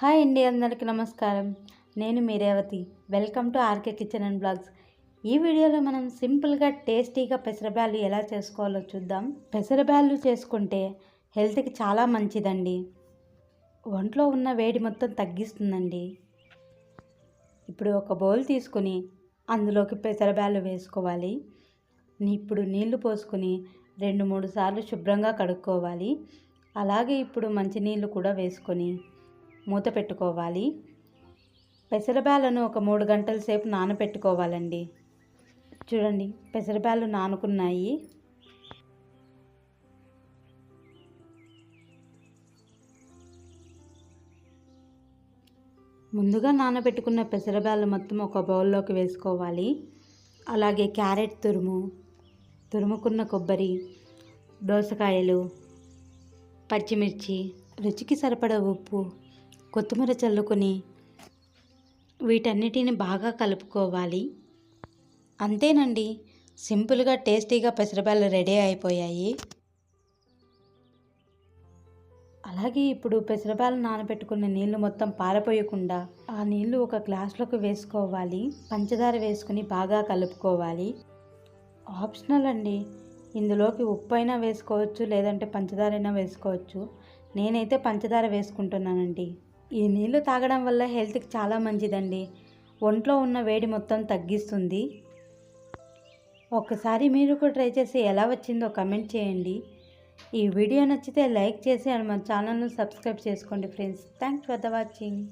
Hi అండి అందరికీ నమస్కారం. నేను మీ Revathi. Welcome to RK kitchen and blogs. ఈ వీడియోలో మనం సింపుల్గా టేస్టీగా పెసరబ్యాలు ఎలా చేసుకోవాలో చూద్దాం. పెసరబ్యాలు చేసుకుంటే హెల్త్కి చాలా మంచిదండి. ఒంట్లో ఉన్న వేడి మొత్తం తగ్గిస్తుందండి. ఇప్పుడు ఒక బౌల్ తీసుకుని అందులోకి పెసరబ్యాలు వేసుకోవాలి. ఇప్పుడు నీళ్ళు పోసుకుని రెండు మూడు సార్లు శుభ్రంగా కడుక్కోవాలి. అలాగే ఇప్పుడు మంచినీళ్ళు కూడా వేసుకొని మూత పెట్టుకోవాలి. పెసరబ్యాలను ఒక మూడు గంటల సేపు నానబెట్టుకోవాలండి. చూడండి పెసరబ్యాలు నానుకున్నాయి. ముందుగా నానబెట్టుకున్న పెసరబ్యాలు మొత్తం ఒక బౌల్లోకి వేసుకోవాలి. అలాగే క్యారెట్ తురుము తురుముకున్న కొబ్బరి దోసకాయలు పచ్చిమిర్చి రుచికి సరిపడ ఉప్పు కొత్తిమీర చల్లుకొని వీటన్నిటిని బాగా కలుపుకోవాలి. అంతేనండి సింపుల్గా టేస్టీగా పెసరబ్యాలు రెడీ అయిపోయాయి. అలాగే ఇప్పుడు పెసరపాలు నానబెట్టుకున్న నీళ్ళు మొత్తం పారపోయకుండా ఆ నీళ్ళు ఒక గ్లాస్లోకి వేసుకోవాలి. పంచదార వేసుకుని బాగా కలుపుకోవాలి. ఆప్షనల్ అండి ఇందులోకి ఉప్పు అయినా వేసుకోవచ్చు లేదంటే పంచదార అయినా వేసుకోవచ్చు. నేనైతే పంచదార వేసుకుంటున్నానండి. ఈ నీళ్ళు తాగడం వల్ల హెల్త్కి చాలా మంచిదండి. ఒంట్లో ఉన్న వేడి మొత్తం తగ్గిస్తుంది. ఒకసారి మీరు కూడా ట్రై చేసి ఎలా వచ్చిందో కమెంట్ చేయండి. ఈ వీడియో నచ్చితే లైక్ చేసి మన ఛానల్ను సబ్స్క్రైబ్ చేసుకోండి friends. Thanks for the watching.